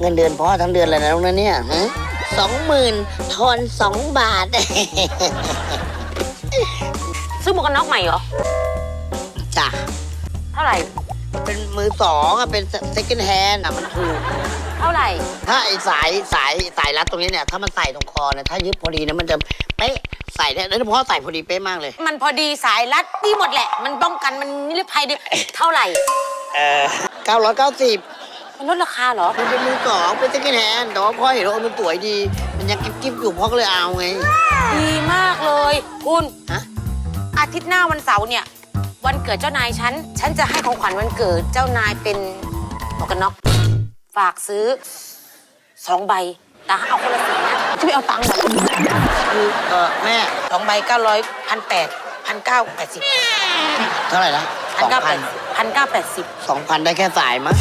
เงินเดือนพ่อทั้งเดือนเลยนะลูกนะเนี่ยสองหมื่นทอนสองบาท ซื้อหมวกกันน็อกใหม่เหรอ จ้ะ เท่าไหร่ เป็นมือสองอะเป็น second hand อะมันถูก เท่าไหร่ ถ้าไอ้สายสายสายรัดตรงนี้เนี่ย ถ้ามันใส่ตรงคอเนี่ยถ้ายึดพอดีนะมันจะเป๊ะใส่ได้แล้วพ่อใส่พอดีเป๊ะมากเลย มันพอดีสายรัดดีหมดแหละ มันป้องกันมันนิรภัยดีเท่าไหร่ เออเก้าร้อยเก้าสิบ มันลดราคาเหรอ มันเป็นมือสองเป็น second hand แต่ว่าพ่อเห็นว่ามันสวยดี มันยังกิ๊บกิ๊บอยู่พ่อก็เลยเอาไง ดีมากเลยคุณฮะ อาทิตย์หน้าวันเสาร์เนี่ย วันเกิดเจ้านายฉัน ฉันจะให้ของขวัญวันเกิดเจ้านายเป็นหมวกกันน็อกฝากซื้อสองใบแต่เอาคนละสีนะจะไม่เอาตังค์เหรอคือเออแม่สองใบเก้าร้อยพันแปดพันเก้าแปดสิบเท่าไหร่นะพันสองเก้าแปพันดพันเก้าแปดสิบสองพันได้แค่สายมั้ง